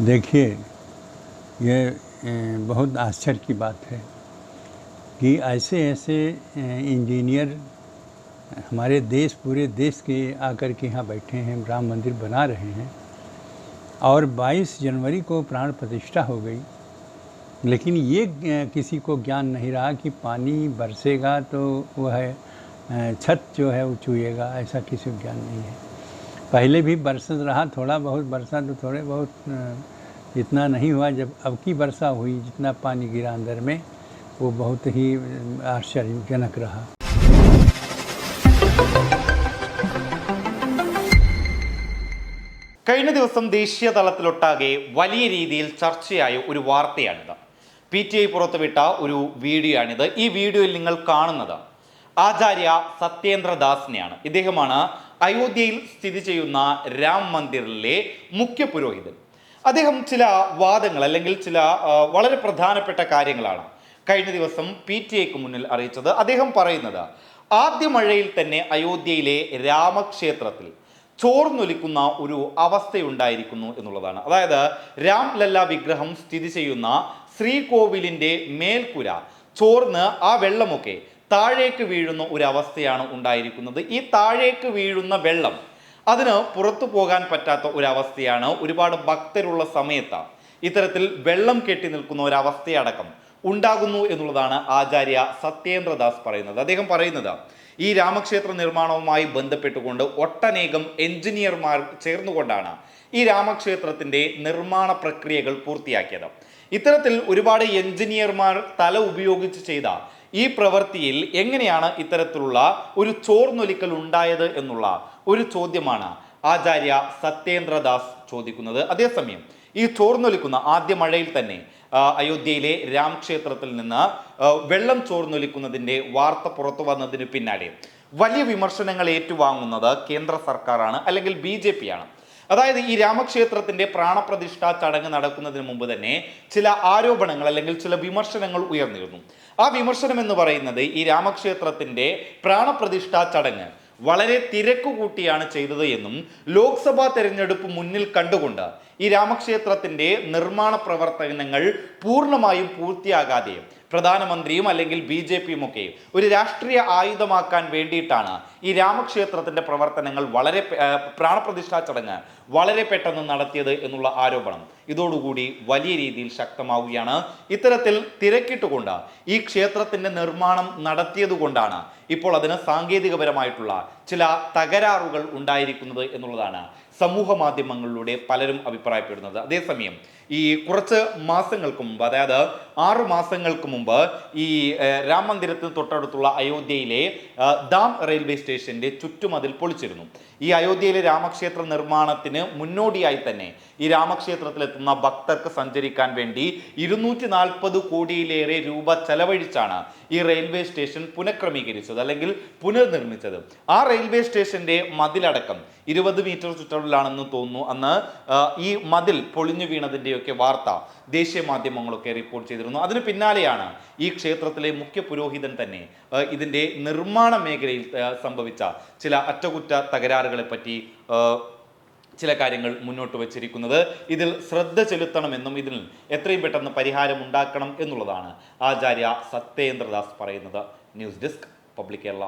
देखिए, ये बहुत आश्चर्य की बात है कि ऐसे ऐसे इंजीनियर हमारे देश, पूरे देश के आकर के यहाँ बैठे हैं, राम मंदिर बना रहे हैं और 22 जनवरी को प्राण प्रतिष्ठा हो गई। लेकिन ये किसी को ज्ञान नहीं रहा कि पानी बरसेगा तो वह छत जो है वो चुएगा ऐसा किसी को ज्ञान नहीं है। पहले भी बरस रहा थोड़ा बहुत बरसा तो थोड़े बहुत अ, इतना नहीं हुआ जब अब की वर्षा हुई जितना पानी गिरा अंदर में वो बहुत ही अ, आश्चर्यजनक रहा കഴിഞ്ഞ ദിവസം ദേശീയ തലത്തിലൊട്ടാകെ വലിയ രീതിയിൽ ചർച്ചയായ ഒരു വാർത്തയാണിത് പി ടി ഐ പുറത്തുവിട്ട ഒരു വീഡിയോ ആണിത് ഈ വീഡിയോയിൽ നിങ്ങൾ കാണുന്നത് ആചാര്യ സത്യേന്ദ്രദാസിനെയാണ് ഇദ്ദേഹമാണ് അയോധ്യയിൽ സ്ഥിതി ചെയ്യുന്ന രാം മന്ദിറിലെ മുഖ്യ പുരോഹിതൻ. അദ്ദേഹം ചില വാദങ്ങൾ അല്ലെങ്കിൽ ചില വളരെ പ്രധാനപ്പെട്ട കാര്യങ്ങളാണ് കഴിഞ്ഞ ദിവസം പി ടി ഐക്ക് മുന്നിൽ അറിയിച്ചത്. അദ്ദേഹം പറയുന്നത് ആദ്യ മഴയിൽ തന്നെ അയോധ്യയിലെ രാമക്ഷേത്രത്തിൽ ചോർന്നൊലിക്കുന്ന ഒരു അവസ്ഥയുണ്ടായിരിക്കുന്നു എന്നുള്ളതാണ്. അതായത് രാം ലല്ല വിഗ്രഹം സ്ഥിതി ചെയ്യുന്ന ശ്രീകോവിലിന്റെ മേൽക്കുര ചോർന്ന് ആ വെള്ളമൊക്കെ താഴേക്ക് വീഴുന്ന ഒരു അവസ്ഥയാണ് ഉണ്ടായിരിക്കുന്നത്. ഈ താഴേക്ക് വീഴുന്ന വെള്ളം അതിന് പുറത്തു പോകാൻ പറ്റാത്ത ഒരവസ്ഥയാണ്. ഒരുപാട് ഭക്തരുള്ള സമയത്ത് ഇത്തരത്തിൽ വെള്ളം കെട്ടി നിൽക്കുന്ന ഒരവസ്ഥയടക്കം ഉണ്ടാകുന്നു എന്നുള്ളതാണ് ആചാര്യ സത്യേന്ദ്രദാസ് പറയുന്നത്. അദ്ദേഹം പറയുന്നത് ഈ രാമക്ഷേത്ര നിർമ്മാണവുമായി ബന്ധപ്പെട്ടുകൊണ്ട് ഒട്ടനേകം എഞ്ചിനീയർമാർ ചേർന്നുകൊണ്ടാണ് ഈ രാമക്ഷേത്രത്തിന്റെ നിർമ്മാണ പ്രക്രിയകൾ പൂർത്തിയാക്കിയത്. ഇത്തരത്തിൽ ഒരുപാട് എഞ്ചിനീയർമാർ തല ഉപയോഗിച്ച് ചെയ്ത ഈ പ്രവൃത്തിയിൽ എങ്ങനെയാണ് ഇത്തരത്തിലുള്ള ഒരു ചോർന്നൊലിക്കൽ ഉണ്ടായത് എന്നുള്ള ഒരു ചോദ്യമാണ് ആചാര്യ സത്യേന്ദ്രദാസ് ചോദിക്കുന്നത്. അതേസമയം ഈ ചോർന്നൊലിക്കുന്ന ആദ്യ മഴയിൽ തന്നെ അയോധ്യയിലെ രാം ക്ഷേത്രത്തിൽ നിന്ന് വെള്ളം ചോർന്നൊലിക്കുന്നതിന്റെ വാർത്ത പുറത്തു വന്നതിന് പിന്നാലെ വലിയ വിമർശനങ്ങൾ ഏറ്റുവാങ്ങുന്നത് കേന്ദ്ര സർക്കാരാണ് അല്ലെങ്കിൽ ബി ജെ പി ആണ്. അതായത് ഈ രാമക്ഷേത്രത്തിന്റെ പ്രാണപ്രതിഷ്ഠാ ചടങ്ങ് നടക്കുന്നതിന് മുമ്പ് തന്നെ ചില ആരോപണങ്ങൾ അല്ലെങ്കിൽ ചില വിമർശനങ്ങൾ ഉയർന്നിരുന്നു. ആ വിമർശനം എന്ന് പറയുന്നത് ഈ രാമക്ഷേത്രത്തിന്റെ പ്രാണപ്രതിഷ്ഠ ചടങ്ങ് വളരെ തിരക്ക് കൂട്ടിയാണ് ചെയ്തത് എന്നും ലോക്സഭാ തെരഞ്ഞെടുപ്പ് മുന്നിൽ കണ്ടുകൊണ്ട് ഈ രാമക്ഷേത്രത്തിന്റെ നിർമ്മാണ പ്രവർത്തനങ്ങൾ പൂർണമായും പൂർത്തിയാകാതെ പ്രധാനമന്ത്രിയും അല്ലെങ്കിൽ ബി ജെ പിയും ഒക്കെ ഒരു രാഷ്ട്രീയ ആയുധമാക്കാൻ വേണ്ടിയിട്ടാണ് ഈ രാമക്ഷേത്രത്തിന്റെ പ്രവർത്തനങ്ങൾ വളരെ പ്രാണപ്രതിഷ്ഠാ ചടങ്ങ് വളരെ പെട്ടെന്ന് നടത്തിയത് എന്നുള്ള ആരോപണം ഇതോടുകൂടി വലിയ രീതിയിൽ ശക്തമാവുകയാണ്. ഇത്തരത്തിൽ തിരക്കിട്ടുകൊണ്ട് ഈ ക്ഷേത്രത്തിന്റെ നിർമ്മാണം നടത്തിയതുകൊണ്ടാണ് ഇപ്പോൾ അതിന് സാങ്കേതികപരമായിട്ടുള്ള ചില തകരാറുകൾ ഉണ്ടായിരിക്കുന്നത് എന്നുള്ളതാണ് സമൂഹ മാധ്യമങ്ങളിലൂടെ പലരും അഭിപ്രായപ്പെടുന്നത്. അതേസമയം ഈ കുറച്ച് മാസങ്ങൾക്ക് മുമ്പ് അതായത് ആറു മാസങ്ങൾക്ക് മുമ്പ് ഈ ഏഹ്, രാം മന്ദിരത്തിന് തൊട്ടടുത്തുള്ള അയോധ്യയിലെ ദാം റെയിൽവേ സ്റ്റേഷന്റെ ചുറ്റുമതിൽ പൊളിച്ചിരുന്നു. ഈ അയോധ്യയിലെ രാമക്ഷേത്ര നിർമ്മാണത്തിന് മുന്നോടിയായി തന്നെ ഈ രാമക്ഷേത്രത്തിലെത്തുന്ന ഭക്തർക്ക് സഞ്ചരിക്കാൻ വേണ്ടി ഇരുന്നൂറ്റി നാൽപ്പത് കോടിയിലേറെ രൂപ ചെലവഴിച്ചാണ് ഈ റെയിൽവേ സ്റ്റേഷൻ പുനഃക്രമീകരിച്ചത് അല്ലെങ്കിൽ പുനർനിർമ്മിച്ചത്. ആ റെയിൽവേ സ്റ്റേഷന്റെ മതിലടക്കം ഇരുപത് മീറ്റർ ചുറ്റളവിലാണെന്ന് തോന്നുന്നു. അന്ന് ഈ മതിൽ പൊളിഞ്ഞു തുടങ്ങിയൊക്കെ വാർത്ത ദേശീയ മാധ്യമങ്ങളൊക്കെ റിപ്പോർട്ട് ചെയ്തിരുന്നു. അതിന് പിന്നാലെയാണ് ഈ ക്ഷേത്രത്തിലെ മുഖ്യ പുരോഹിതൻ തന്നെ ഇതിന്റെ നിർമ്മാണ മേഖലയിൽ സംഭവിച്ച ചില അറ്റകുറ്റ തകരാറുകളെ പറ്റി ചില കാര്യങ്ങൾ മുന്നോട്ട് വച്ചിരിക്കുന്നത്. ഇതിൽ ശ്രദ്ധ ചെലുത്തണമെന്നും ഇതിൽ എത്രയും പെട്ടെന്ന് പരിഹാരം ഉണ്ടാക്കണം എന്നുള്ളതാണ് ആചാര്യ സത്യേന്ദ്രദാസ് പറയുന്നത്. News desk public Kerala.